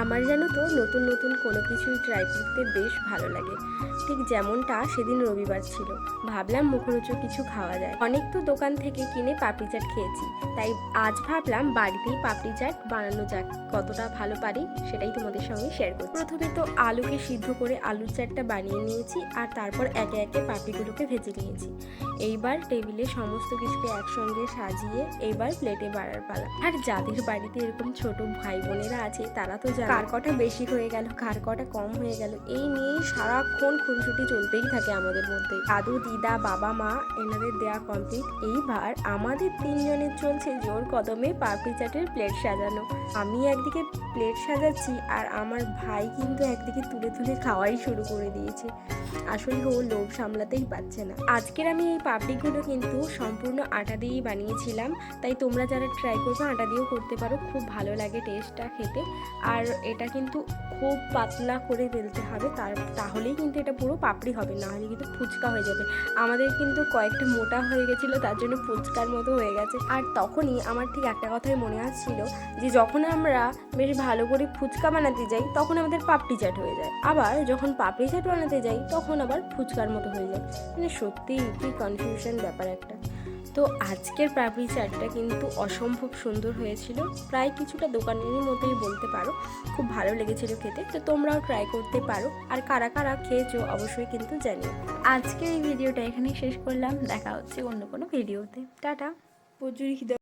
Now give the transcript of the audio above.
আমার জানো তো, নতুন নতুন কোনো কিছুই ট্রাই করতে বেশ ভালো লাগে। ঠিক যেমনটা সেদিন রবিবার ছিল। ভাবলাম মুখরোচক কিছু খাওয়া যায়। অনেক তো দোকান থেকে কিনে পাপড়ি চাট খেয়েছি। তাই আজ ভাবলাম বাড়িতেই পাপড়ি চাট বানানো যাক, কতটা ভালো পারি সেটাই তোমাদের সঙ্গে শেয়ার করছি। প্রথমে তো আলুকে সিদ্ধ করে আলুর চাটটা বানিয়ে নিয়েছি আর তারপর একে একে পাপড়িগুলোকে ভেজে নিয়েছি। এইবার টেবিলে সমস্ত কিছুকে একসঙ্গে সাজিয়ে এইবার প্লেটে বাড়ার পালা। আর যাদের বাড়িতে এরকম ছোট ভাই বোনেরা আছে, তারা তো কার কটা বেশি হয়ে গেল, কার কটা কম হয়ে গেল, এই নিয়ে সারাক্ষণ খুনসুটি চলতেই থাকে আমাদের মধ্যে। দাদু, দিদা, বাবা, মা, এনাদের দেয়া কমপ্লিট এইবার আমাদের তিনজনের চলছে জোর কদমে পাপড়ি চাটের প্লেট সাজানো। আমি একদিকে প্লেট সাজাচ্ছি আর আমার ভাই কিন্তু একদিকে তুলে তুলে খাওয়াই শুরু করে দিয়েছে। আসলে ও লোভ সামলাতেই পারছে না। আজকের আমি এই পাপড়িগুলো কিন্তু সম্পূর্ণ আটা দিয়েই বানিয়েছিলাম। তাই তোমরা যারা ট্রাই করবে আটা দিয়েও করতে পারো। খুব ভালো লাগে টেস্টটা খেতে। আর এটা কিন্তু খুব পাতলা করে বেলতে হবে, তার, তাহলেই কিন্তু এটা পুরো পাপড়ি হবে না হলে কিন্তু ফুচকা হয়ে যাবে। আমাদের কিন্তু কয়েকটা মোটা হয়ে গেছিল, তার জন্য ফুচকার মতো হয়ে গেছে। আর তখনই আমার ঠিক একটা কথাই মনে আসছিল, যে যখন আমরা বেশ ভালো করে ফুচকা বানাতে যাই, তখন আমাদের পাপড়ি চাট হয়ে যায়। আবার যখন পাপড়ি চাট বানাতে যাই, তখন আবার ফুচকার মতো হয়ে যায়। মানে সত্যিই কি কনফিউশন ব্যাপার একটা। তো আজকের পাপড়ি চাটটা কিন্তু অসম্ভব সুন্দর হয়েছিল। প্রায় কিছুটা দোকানেরই মতোই বলতে পারো। খুব ভালো লেগেছিল খেতে, তো তোমরাও ট্রাই করতে পারো। আর কারা কারা খেয়েছো অবশ্যই কিন্তু জানিও। আজকে এই ভিডিওটা এখানেই শেষ করলাম। দেখা হচ্ছে অন্য কোনো ভিডিওতে টাটা। প্রচুর